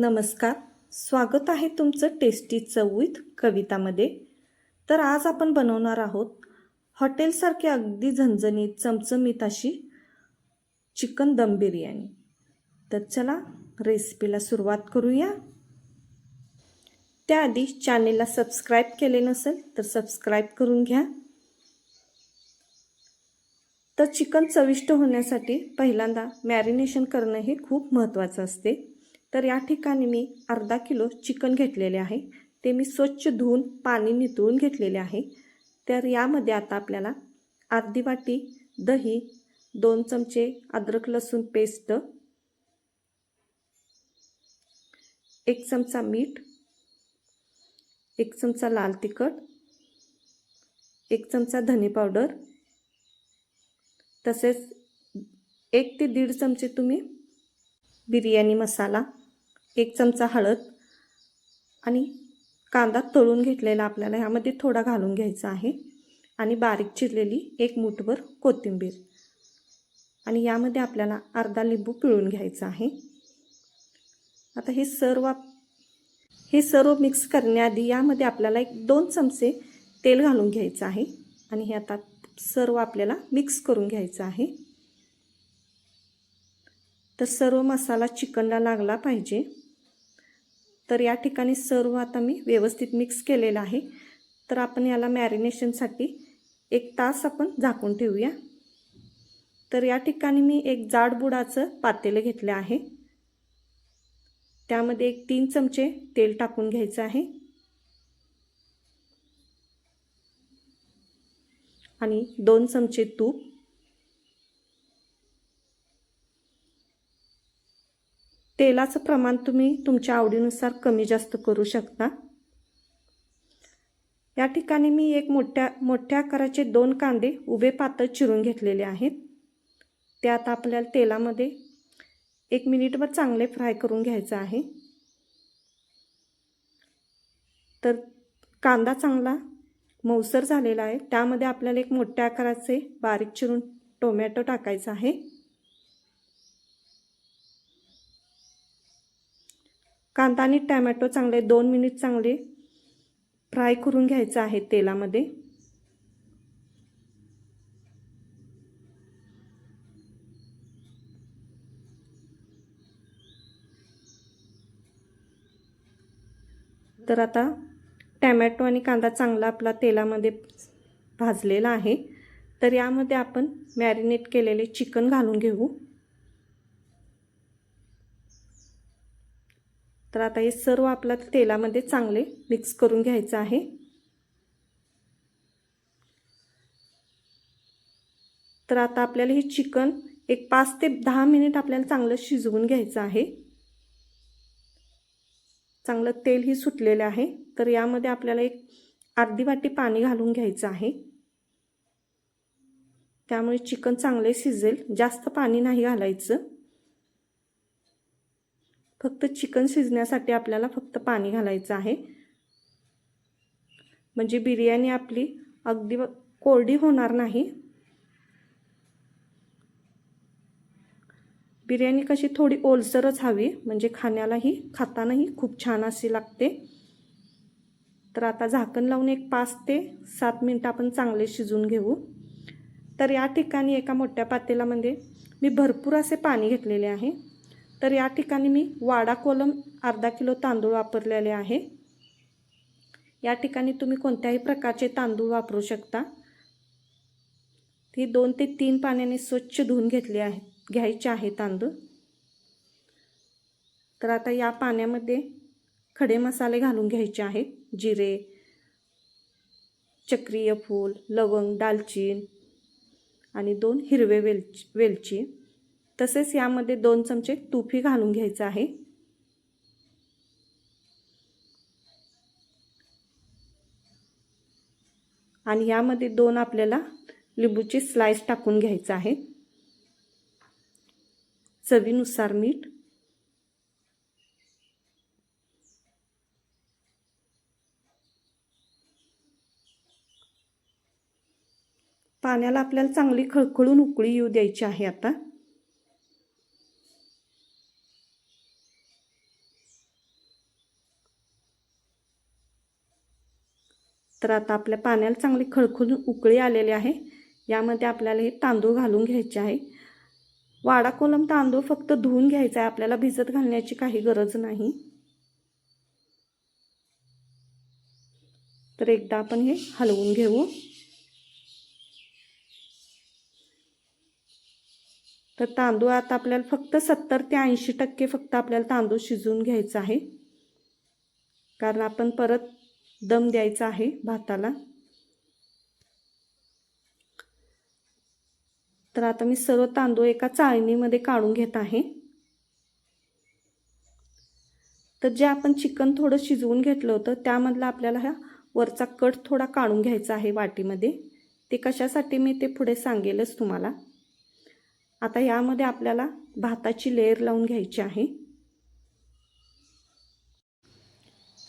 नमस्कार. स्वागत आहे तुमचं टेस्टी चवीत कवितामध्ये. तर आज आपण बनवणार आहोत हॉटेलसारखी अगदी झणझणीत चमचमीत अशी चिकन दम बिर्याणी. तर चला रेसिपीला सुरुवात करूया. त्याआधी चॅनेलला सबस्क्राईब केले नसेल तर सबस्क्राईब करून घ्या. तर चिकन चविष्ट होण्यासाठी पहिल्यांदा मॅरिनेशन करणं हे खूप महत्त्वाचं असते. तर या ठिकाणी मी अर्धा किलो चिकन घेतलेले आहे. ते मी स्वच्छ धुवून पाणी नितळून घेतलेले आहे. तर यामध्ये आता आपल्याला अर्धी वाटी दही दोन चमचे अद्रक लसूण पेस्ट एक चमचा मीठ एक चमचा लाल तिखट एक चमचा धने पावडर तसेच एक ते दीड चमचे तुम्ही बिर्याणी मसाला एक चमचा हळद आणि कांदा तळून घेतलेला आपल्याला ह्यामध्ये थोडा घालून घ्यायचा आहे. आणि बारीक चिरलेली एक मुठभर कोथिंबीर. आणि यामध्ये आपल्याला अर्धा लिंबू पिळून घ्यायचा आहे. आता हे सर्व हे सर्व मिक्स करण्याआधी यामध्ये आपल्याला एक दोन चमचे तेल घालून घ्यायचं आहे. आणि हे आता सर्व आपल्याला मिक्स करून घ्यायचं आहे. तर सर्व मसाला चिकनला लागला पाहिजे. तर या ठिकाणी सर्व आता मी व्यवस्थित मिक्स केलेलं आहे. तर आपण याला मॅरिनेशनसाठी एक तास आपण झाकून ठेवूया. तर या ठिकाणी मी एक जाडबुडाचं पातेलं घेतलं आहे. त्यामध्ये एक तीन चमचे तेल टाकून घ्यायचं आहे. आणि दोन चमचे तूप. तेलाचं प्रमाण तुम्ही तुमच्या आवडीनुसार कमी जास्त करू शकता. या ठिकाणी मी एक मोठ्या मोठ्या आकाराचे दोन कांदे उभे पातळ चिरून घेतलेले आहेत. ते आता आपल्याला तेलामध्ये एक मिनिटभर चांगले फ्राय करून घ्यायचं आहे. तर कांदा चांगला मऊसर झालेला आहे. त्यामध्ये आपल्याला एक मोठ्या आकाराचे बारीक चिरून टोमॅटो टाकायचा आहे. कांदा आणि टॅमॅटो चांगले दोन मिनिट चांगले फ्राय करून घ्यायचं आहे तेलामध्ये. तर आता टॅमॅटो आणि कांदा चांगला आपला तेलामध्ये भाजलेला आहे. तर यामध्ये आपण मॅरिनेट केलेले चिकन घालून घेऊ. तर आता हे सर्व आपल्या तेलामध्ये चांगले मिक्स करून घ्यायचं आहे. तर आता आपल्याला हे चिकन एक पाच ते दहा मिनिट आपल्याला चांगलं शिजवून घ्यायचं आहे. चांगलं तेलही सुटलेलं आहे. तर यामध्ये आपल्याला एक अर्धी वाटी पाणी घालून घ्यायचं आहे. त्यामुळे चिकन चांगले शिजेल. जास्त पाणी नाही घालायचं. फक्त चिकन शिजण्यासाठी आपल्याला फक्त पाणी घालायचं आहे. म्हणजे बिर्याणी आपली अगदी कोरडी होणार नाही. बिर्याणी कशी थोडी ओलसरच हवी म्हणजे खाण्यालाही खातानाही खूप छान अशी लागते. तर आता झाकण लावून एक पाच ते सात मिनटं आपण चांगले शिजून घेऊ. तर या ठिकाणी एका मोठ्या पातेल्यामध्ये मी भरपूर असे पाणी घेतलेले आहे. तर या ठिकाणी मी वाडा कोलम अर्धा किलो तांदूळ वापरलेले आहे. या ठिकाणी तुम्ही कोणत्याही प्रकारचे तांदूळ वापरू शकता. ती दोन ते तीन पाण्याने स्वच्छ धुवून घेतले आहे घ्यायचे आहे तांदूळ. तर आता या पाण्यामध्ये खडे मसाले घालून घ्यायचे आहेत. जिरे चक्रीय फूल लवंग दालचीन आणि दोन हिरवे वेलची वेलची. तसेच यामध्ये दोन चमचे तुफी घालून घ्यायचं आहे. आणि यामध्ये दोन आपल्याला लिंबूचे स्लाइस टाकून घ्यायचं आहे. चवीनुसार मीठ. पाण्याला आपल्याला चांगली खळखळून उकळी येऊ द्यायची आहे आता. तर आता आपल्या पाण्याला चांगली खळखळून उकळी आलेली आहे. यामध्ये आपल्याला हे तांदूळ घालून घ्यायचे आहे. वाडा कोलम तांदूळ फक्त धुवून घ्यायचा आहे. आपल्याला भिजत घालण्याची काही गरज नाही. तर एकदा आपण हे हलवून घेऊ. तर तांदूळ आता आपल्याला फक्त सत्तर ते ऐंशी टक्के फक्त आपल्याला तांदूळ शिजवून घ्यायचा आहे. कारण आपण परत दम द्यायचा आहे भाताला. तर आता मी सर्व तांदूळ एका चाळणीमध्ये काढून घेत आहे. तर जे आपण चिकन थोडं शिजवून घेतलं होतं त्यामधला आपल्याला हा वरचा कट थोडा काढून घ्यायचा आहे वाटीमध्ये. ते कशासाठी मी ते पुढे सांगेलच तुम्हाला. आता यामध्ये आपल्याला भाताची लेअर लावून घ्यायची आहे.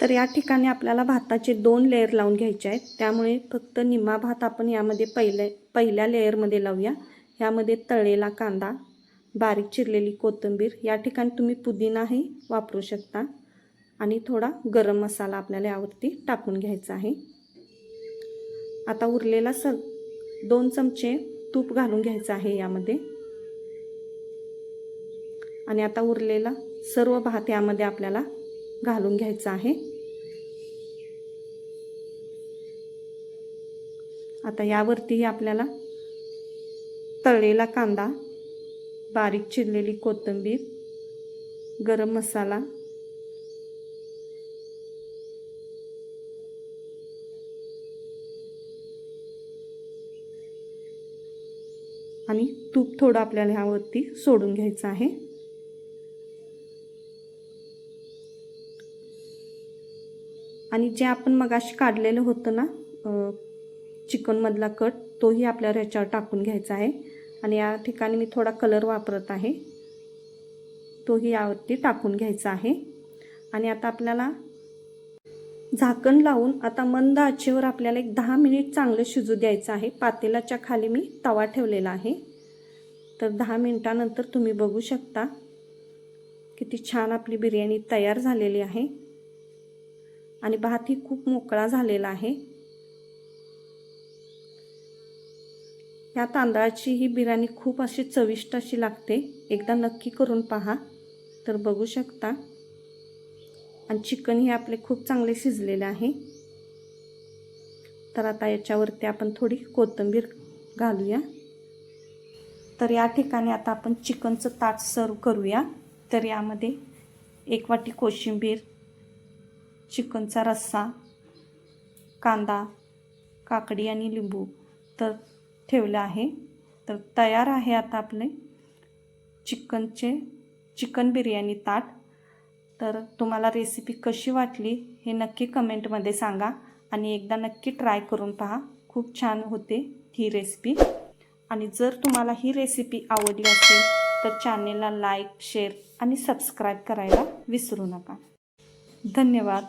तर या ठिकाणी आपल्याला भाताचे दोन लेअर लावून घ्यायचे आहेत. त्यामुळे फक्त निम्मा भात आपण यामध्ये पहिले पहिल्या लेअरमध्ये लावूया. यामध्ये तळलेला कांदा बारीक चिरलेली कोथिंबीर या ठिकाणी तुम्ही पुदिनाही वापरू शकता. आणि थोडा गरम मसाला आपल्याला यावरती टाकून घ्यायचा आहे. आता उरलेला स दोन चमचे तूप घालून घ्यायचं आहे यामध्ये. आणि आता उरलेला सर्व भात यामध्ये आपल्याला घालून घ्यायचा आहे. आता यावरतीही आपल्याला तळलेला कांदा बारीक चिरलेली कोथिंबीर गरम मसाला आणि तूप थोडं आपल्याला ह्यावरती सोडून घ्यायचं आहे. आणि जे आपण मगाशी काढलेलं होतं ना चिकनमधला कट तोही आपल्याला ह्याच्यावर टाकून घ्यायचा आहे. आणि या ठिकाणी मी थोडा कलर वापरत आहे. तोही यावरती टाकून घ्यायचा आहे. आणि आता आपल्याला झाकण लावून आता मंद आचेवर आपल्याला एक दहा मिनिट चांगलं शिजू द्यायचं आहे. पातेलाच्या खाली मी तवा ठेवलेला आहे. तर दहा मिनटानंतर तुम्ही बघू शकता किती छान आपली बिर्याणी तयार झालेली आहे. आणि भातही खूप मोकळा झालेला आहे. या तांदळाची ही बिर्याणी खूप अशी चविष्ट अशी लागते. एकदा नक्की करून पहा. तर बघू शकता. आणि चिकन हे आपले खूप चांगले शिजलेले आहे. तर आता याच्यावरती आपण थोडी कोथिंबीर घालूया. तर या ठिकाणी आता आपण चिकनचं ताट सर्व करूया. तर यामध्ये एक वाटी कोशिंबीर चिकनचा रस्सा कांदा काकडी आणि लिंबू. तर ठेवलं आहे. तर तयार आहे आता आपले चिकनचे चिकन बिर्याणी ताट. तर तुम्हाला रेसिपी कशी वाटली हे नक्की कमेंटमध्ये सांगा आणि एकदा नक्की ट्राय करून पहा. खूप छान होते ही रेसिपी आणि जर तुम्हाला ही रेसिपी आवडली असेल तर चॅनेलला लाईक शेअर आणि सबस्क्राईब करायला विसरू नका. धन्यवाद.